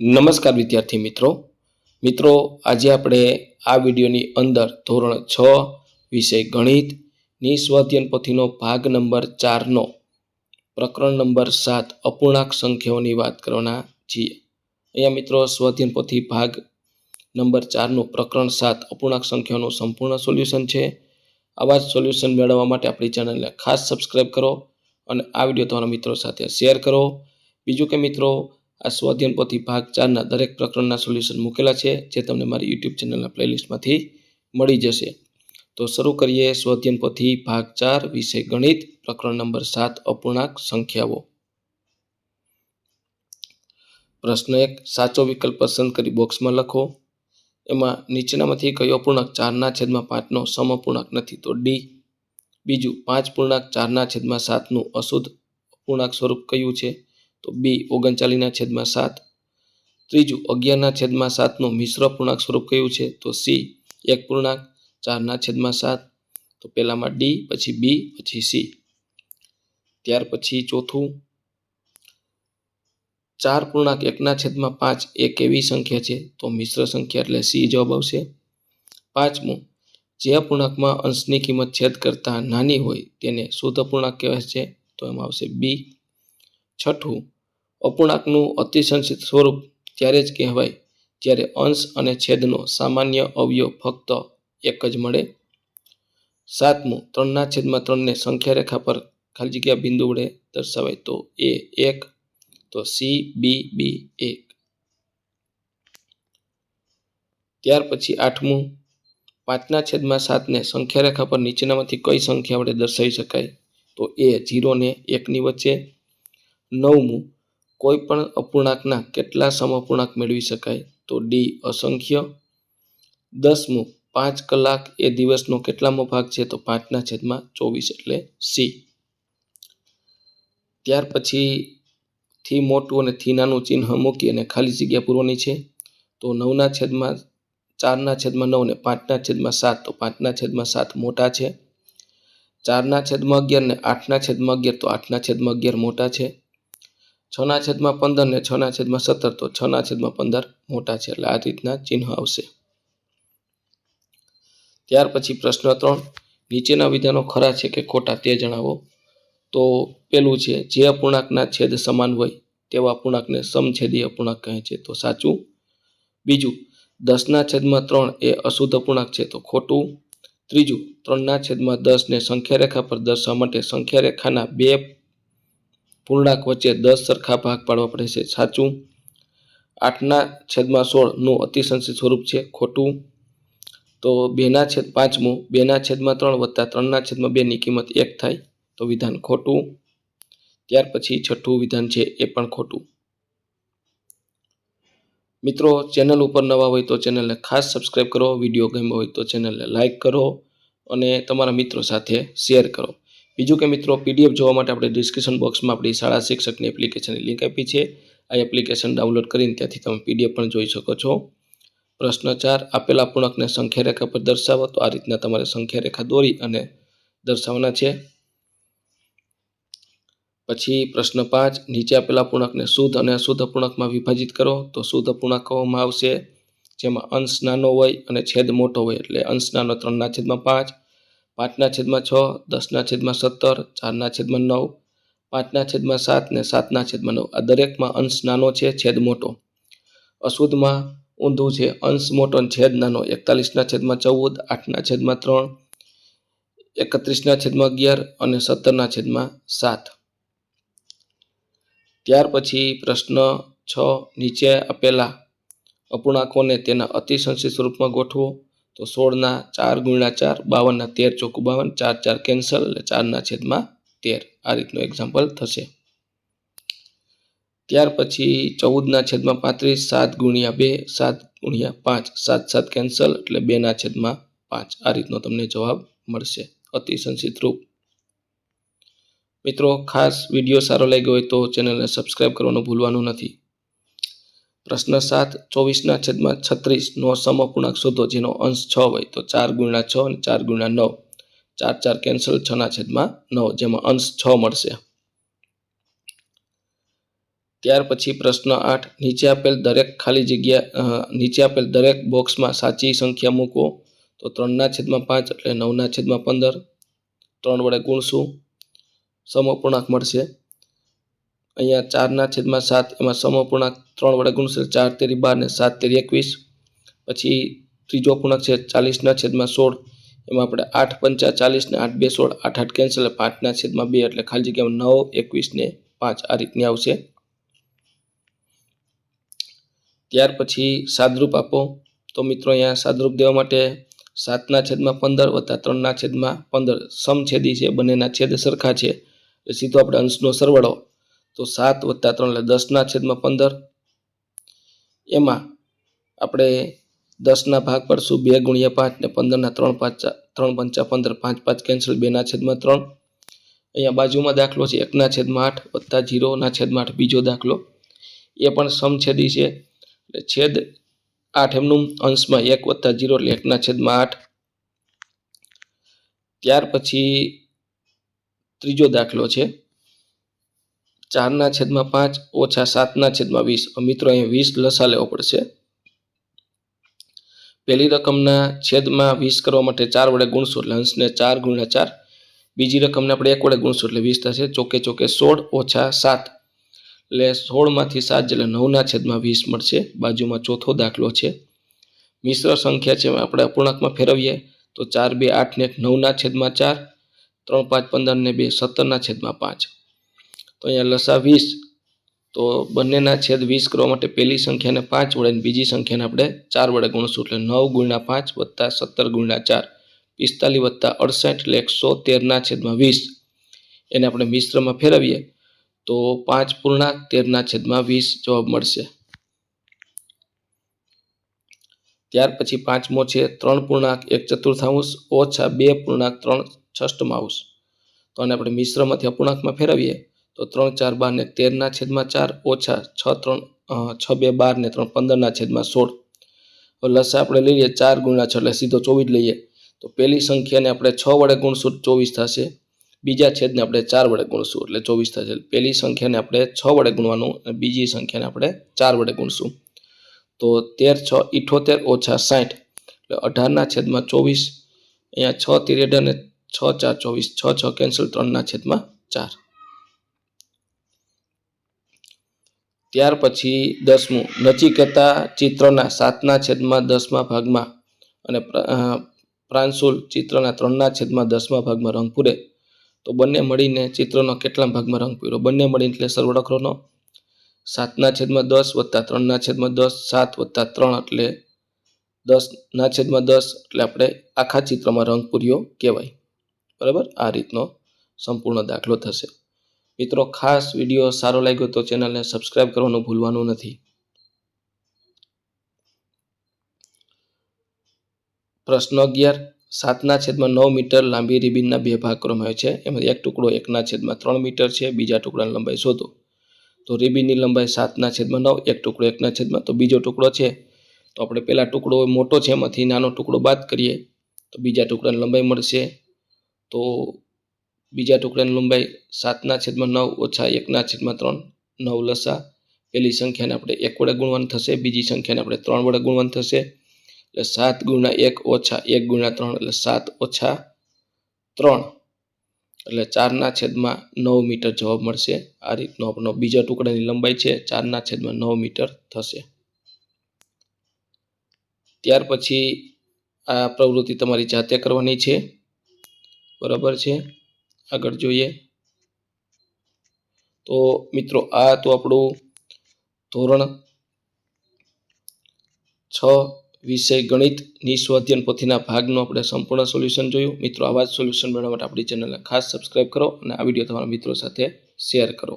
નમસ્કાર વિદ્યાર્થી મિત્રો. મિત્રો, આજે આપણે આ વિડીયોની અંદર ધોરણ છ વિષય ગણિતની સ્વાધ્યાયન પોથીનો ભાગ નંબર ચારનો પ્રકરણ નંબર સાત અપૂર્ણાંક સંખ્યાઓની વાત કરવાના છીએ. અહીંયા મિત્રો, સ્વાધ્યન પોથી ભાગ નંબર ચારનું પ્રકરણ સાત અપૂર્ણાંક સંખ્યાઓનું સંપૂર્ણ સોલ્યુશન છે. આવા જ સોલ્યુશન મેળવવા માટે આપણી ચેનલને ખાસ સબસ્ક્રાઈબ કરો અને આ વીડિયો તમારા મિત્રો સાથે શેર કરો. બીજું કે મિત્રો આ સ્વાધ્યન પોથી ભાગ ચારના દરેક પ્રકરણના સોલ્યુશન મૂકેલા છે, જે તમને મારી યુટ્યુબ ચેનલના પ્લેલિસ્ટમાંથી મળી જશે. તો શરૂ કરીએ સ્વાધ્યન પોથી ભાગ ચાર, વિષય ગણિત, પ્રકરણ નંબર સાત, અપૂર્ણાંક સંખ્યાઓ. પ્રશ્ન એક, સાચો વિકલ્પ પસંદ કરી બોક્સમાં લખો. એમાં નીચેનામાંથી કયો અપૂર્ણાંક ચારના છેદમાં પાંચનો સમઅપૂર્ણાંક નથી તો ડી. બીજું, પાંચ પૂર્ણાંક ચારના છેદમાં સાતનું અશુદ્ધ અપૂર્ણાંક સ્વરૂપ કયું છે? તો બી ઓગણચાલીસના છેદમાં સાત. ત્રીજું, અગિયારના છેદમાં સાતનું મિશ્ર પૂર્ણાંક સ્વરૂપ કયું છે? તો સી, એક પૂર્ણાંક, ચારના છેદમાં સાત. તો પહેલામાં ડી, પછી બી, પછી સી. ત્યાર પછી ચોથું, ચાર પૂર્ણાંક એકના છેદમાં પાંચ એક એવી સંખ્યા છે? તો મિશ્ર સંખ્યા એટલે સી જવાબ આવશે. પાંચમું, જે અપૂર્ણાંકમાં અંશની કિંમત છેદ કરતાં નાની હોય તેને શુદ્ધ અપૂર્ણાંક કહેવાય છે. તો એમાં આવશે બી. છઠ્ઠું અપૂર્ણાંકનું અતિસંક્ષિપ્ત સ્વરૂપ ત્યારે જ કહેવાય જ્યારે અંશ અને છેદનો સામાન્ય અવયવ ફક્ત એક જ મળે. સાતમું, ત્રણના છેદમાં ત્રણને સંખ્યા રેખા પર ખાલી જગ્યા બિંદુ વડે દર્શાવાય તો એ એક, તો સી બી બી એક. ત્યાર પછી આઠમું, પાંચના છેદમાં સાતને સંખ્યા રેખા પર નીચેનામાંથી કઈ સંખ્યા વડે દર્શાવી શકાય? તો એ જીરોને એકની વચ્ચે નવમું, કોઈ પણ અપૂર્ણાંકના કેટલા સમઅપૂર્ણાંક મેળવી શકાય? તો ડી અસંખ્ય. દસમું, પાંચ કલાક એ દિવસનો કેટલામો ભાગ છે? તો પાંચના છેદમાં ચોવીસ એટલે સી ત્યાર પછી થી મોટું અને થી નાનું ચિહ્ન મૂકી અને ખાલી જગ્યા પૂરવાની છે. તો નવના છેદમાં, ચારના છેદમાં નવ ને પાંચના છેદમાં સાત. તો પાંચના છેદમાં સાત મોટા છે. ચારના છેદમાં અગિયાર ને આઠના છેદમાં અગિયાર. તો આઠના છેદમાં અગિયાર મોટા છે. છના છેદમાં પંદર ને છના છેદમાં સત્તર, તો છના છેદમાં પંદર મોટા છે. એટલે આ રીતના ચિહ્ન આવશે. ત્યાર પછી પ્રશ્ન ત્રણ, નીચેના વિધાનો ખરા છે કે ખોટા તે જણાવો. તો પેલું છે, જે અપૂર્ણાંકના છેદ સમાન હોય તેવા અપૂર્ણાંકને સમછેદી અપૂર્ણાંક કહે છે. તો સાચું. બીજું, દસના છેદમાં ત્રણ એ અશુદ્ધ અપૂર્ણાંક છે, તો ખોટું. ત્રીજું, ત્રણના છેદમાં દસને સંખ્યા રેખા પર દર્શાવવા માટે સંખ્યા રેખાના બે પૂર્ણાંક વચ્ચે દસ સરખા ભાગ પાડવા પડે છે. સાચું? આઠના છેદમાં સોળનું અતિસંક્ષિપ્ત સ્વરૂપ છે. ખોટું? તો બેના છેદ પાંચમું, બેના છેદમાં ત્રણ વત્તા ત્રણના છેદમાં બેની કિંમત એક થાય તો વિધાન ખોટું. ત્યાર પછી છઠ્ઠું વિધાન છે એ પણ ખોટું. મિત્રો, ચેનલ ઉપર નવા હોય તો ચેનલને ખાસ સબસ્ક્રાઈબ કરો. વીડિયો ગમ્યો હોય તો ચેનલને લાઇક કરો અને તમારા મિત્રો સાથે શેર કરો. બીજું કે મિત્રો પીડીએફ જોવા માટે આપણે ડિસ્ક્રિપ્શન બોક્સમાં આપણી શાળા શિક્ષકની એપ્લિકેશનની લિંક આપી છે. આ એપ્લિકેશન ડાઉનલોડ કરીને ત્યાંથી તમે પીડીએફ પણ જોઈ શકો છો. પ્રશ્ન ચાર, આપેલા પૂર્ણાંકને સંખ્યા રેખા પર દર્શાવો. તો આ રીતના તમારે સંખ્યા રેખા દોરી અને દર્શાવવાના છે. પછી પ્રશ્ન પાંચ, નીચે આપેલા પૂર્ણાંકને શુદ્ધ અને અશુદ્ધ અપૂર્ણાંકમાં વિભાજિત કરો. તો શુદ્ધ અપૂર્ણાંક કહેવામાં આવશે, જેમાં અંશ નાનો હોય અને છેદ મોટો હોય. એટલે અંશ નાનો ત્રણના છેદમાં પાંચ પાંચના છેદમાં છ, દસના છેદમાં સત્તર, ચારના છેદમાં નવ, પાંચના છેદમાં સાત ને સાતના છેદમાં નવ. આ દરેકમાં અંશ નાનો છે, છેદ મોટો. અશુદ્ધમાં ઊંધું છે, અંશ મોટો અને છેદ નાનો. એકતાલીસના છેદમાં ચૌદ, આઠના છેદમાં ત્રણ, એકત્રીસના છેદમાં અગિયાર અને સત્તરના છેદમાં સાત. ત્યાર પછી પ્રશ્ન છ નીચે આપેલા અપૂર્ણાંકોને તેના અતિસંક્ષિપ્ત સ્વરૂપમાં ગોઠવો. તો સોળના ચાર ગુણ્યા ચાર, બાવનના તેર ચોખ્ખું બાવન, ચાર ચાર કેન્સલ એટલે ચારના છેદમાં તેર. આ રીતનું એક્ઝામ્પલ થશે. ત્યાર પછી ચૌદના છેદમાં પાંત્રીસ, સાત ગુણ્યા બે, સાત ગુણ્યા પાંચ, સાત સાત કેન્સલ એટલે બેના છેદમાં પાંચ. આ રીતનો તમને જવાબ મળશે. અતિસંક્ષિપ્ત રૂપ. મિત્રો, ખાસ વીડિયો સારો લાગ્યો હોય તો ચેનલને સબસ્ક્રાઈબ કરવાનું ભૂલવાનું નથી. પ્રશ્ન સાત, ચોવીસના છેદમાં છત્રીસનો સમઅપૂર્ણાંક શોધો, જેનો અંશ છ હોય તો ચાર ગુણ્યા છ અને ચાર ગુણ્યા નવ. ચાર ચાર કેન્સલ છના છેદમાં નવ, જેમાં અંશ છ મળશે. ત્યાર પછી પ્રશ્ન આઠ, નીચે આપેલ દરેક ખાલી જગ્યા નીચે આપેલ દરેક બોક્સમાં સાચી સંખ્યા મૂકો તો ત્રણના છેદમાં પાંચ એટલે નવના છેદમાં પંદર. ત્રણ વડે ગુણશું. સમઅપૂર્ણાંક મળશે. અહીંયા ચારના છેદમાં સાત, એમાં સમઅપૂર્ણાંક ત્રણ વડે ગુણશે ચાર તેરી બાર ને સાત તેરી એકવીસ. પછી ત્રીજો અપૂર્ણાંક છે ચાલીસના છેદમાં સોળ, એમાં આપણે આઠ પંચા ચાલીસ ને આઠ બે સોળ આઠ આઠ કેન્સલ પાંચના છેદમાં બે, એટલે ખાલી જગ્યામાં નવ, એકવીસ ને પાંચ આ રીતની આવશે. ત્યાર પછી સાદરૂપ આપો. તો મિત્રો અહીંયા સાદરૂપ દેવા માટે સાતના છેદમાં પંદર વત્તા ત્રણના છેદમાં પંદર, સમછેદી છે, બંનેના છેદ સરખા છે. સીધો આપણે અંશનો સરવાળો તો સાત વત્તા ત્રણ એટલે દસના છેદમાં પંદર. એમાં આપણે દસના ભાગ પડશું બે ગુણ્યા પાંચ ને પંદરના ત્રણ પાંચ ત્રણ પંચા પંદર, પાંચ પાંચ કેન્સલ, બેના છેદમાં ત્રણ. અહીંયા બાજુમાં દાખલો છે એકના છેદમાં આઠ વત્તા જીરોના છેદમાં આઠ, બીજો દાખલો. એ પણ સમછેદી છે. એટલે છેદ આઠ એમનું અંશમાં એક વત્તા જીરો એટલે એકના છેદમાં આઠ. ત્યાર પછી ત્રીજો દાખલો છે. ચારના છેદમાં પાંચ, ઓછા સાતના છેદમાં વીસ. મિત્રો અહીંયા વીસ લસા લેવો પડશે. પહેલી રકમના છેદમાં વીસ કરવા માટે ચાર વડે ગુણશું એટલે અંશને ચાર ગુણ્યા ચાર. બીજી રકમને આપણે એક વડે ગુણસો એટલે વીસ થશે. ચોકે ચોકે સોળ, ઓછા સાત. એટલે સોળમાંથી સાત એટલે નવના છેદમાં વીસ મળશે. બાજુમાં ચોથો દાખલો છે. મિશ્ર સંખ્યા છે આપણે અપૂર્ણાંકમાં ફેરવીએ તો ચાર બે આઠ ને એક નવના છેદમાં ચાર. ત્રણ પાંચ પંદર ને બે સત્તરના છેદમાં પાંચ. તો અહીંયા લસા વીસ, તો બંનેના છેદ વીસ કરવા માટે પહેલી સંખ્યાને પાંચ વડે અને બીજી સંખ્યાને આપણે ચાર વડે ગુણશું. એટલે નવ ગુણ્યા પાંચ વત્તા સત્તર ગુણ્યા ચાર, પિસ્તાલીસ વત્તા અડસઠ, એટલે એકસો તેરના છેદમાં વીસ. એને આપણે મિશ્રમાં ફેરવીએ, તો પાંચ પૂર્ણાંક તેરના છેદમાં વીસ જવાબ મળશે. ત્યાર પછી પાંચમો છે ત્રણ પૂર્ણાંક એક ચતુર્થાંશ, ઓછા બે પૂર્ણાંક ત્રણ છષ્ટમાંશ તો આને આપણે મિશ્રમાંથી અપૂર્ણાંકમાં ફેરવીએ. તો ત્રણ ચાર બાર ને તેરના છેદમાં ચાર ઓછા છ ત્રણ છ બે બાર ને ત્રણ પંદરના છેદમાં સોળ. તો લસા આપણે લઈએ ચાર ગુણ્યા છ, એટલે સીધો ચોવીસ લઈએ. તો પહેલી સંખ્યાને આપણે છ વડે ગુણશું ચોવીસ થશે. બીજા છેદને આપણે ચાર વડે ગુણશું, એટલે ચોવીસ થશે. પહેલી સંખ્યાને આપણે છ વડે ગુણવાનું અને બીજી સંખ્યાને આપણે ચાર વડે ગુણશું. તો તેર, છ, ઇઠોતેર ઓછા સાઠ એટલે અઢારના છેદમાં ચોવીસ, અહીંયા છ તિરેડ અને છ, ચાર, ચોવીસ. છ છ, કેન્સલ ત્રણના છેદમાં ચાર. ત્યાર પછી દસમું. નચિકેતા ચિત્રના સાતના છેદમાં દસમા ભાગમાં અને પ્ર- પ્રાંશુલ ચિત્રના ત્રણના છેદમાં દસમા ભાગમાં રંગ પૂરે. તો બંને મળીને ચિત્રનો કેટલા ભાગમાં રંગ પૂર્યો? બંને મળીને એટલે સરવાળો સાતના છેદમાં દસ વત્તા ત્રણના છેદમાં દસ, સાત વત્તા ત્રણ એટલે દસના છેદમાં દસ એટલે આપણે આખા ચિત્રમાં રંગ પૂર્યો કહેવાય. બરાબર? આ રીતનો સંપૂર્ણ દાખલો થશે. મિત્રો, ખાસ વીડિયો સારો લાગ્યો તો ચેનલને સબસ્ક્રાઈબ કરવાનું ભૂલવાનું નથી. પ્રશ્ન અગિયાર. સાતના છેદમાં નવ મીટર લાંબી રિબિનના બે ભાગ કરવામાં છે. એમાં એક ટુકડો એકના છેદમાં ત્રણ મીટર છે, બીજા ટુકડાની લંબાઈ શોધો તો રિબિનની લંબાઈ સાતના છેદમાં નવ, એક ટુકડો એકના છેદમાં તો બીજો ટુકડો છે. તો આપણે પહેલા ટુકડો મોટો છે, એમાંથી નાનો ટુકડો બાદ કરીએ તો બીજા ટુકડાની લંબાઈ મળશે. તો બીજા ટુકડાની લંબાઈ સાતના છેદમાં નવ ઓછા એકના છેદમાં ત્રણ, નવ લસા. પહેલી સંખ્યાને આપણે એક વડે ગુણવાનું થશે, બીજી સંખ્યાને આપણે ત્રણ વડે ગુણવાનું થશે. એટલે સાત ગુણ્યા એક ઓછા એક ગુણ્યા ત્રણ, એટલે સાત ઓછા ત્રણ. એટલે ચારના છેદમાં નવ મીટર જવાબ મળશે. આ રીતનો આપણો બીજા ટુકડાની લંબાઈ છે, ચારના છેદમાં નવ મીટર થશે. ત્યાર પછી આ પ્રવૃત્તિ તમારી જાતે કરવાની છે. બરાબર છે? આગળ જોઈએ. તો મિત્રો, આ તો આપણું ધોરણ છ વિષય ગણિત નિસ્વાધ્યન પોથીના ભાગનું આપણે સંપૂર્ણ સોલ્યુશન જોયું. મિત્રો, આવા જ સોલ્યુશન મેળવવા માટે આપણી ચેનલને ખાસ સબસ્ક્રાઇબ કરો અને આ વીડિયો તમારા મિત્રો સાથે શેર કરો.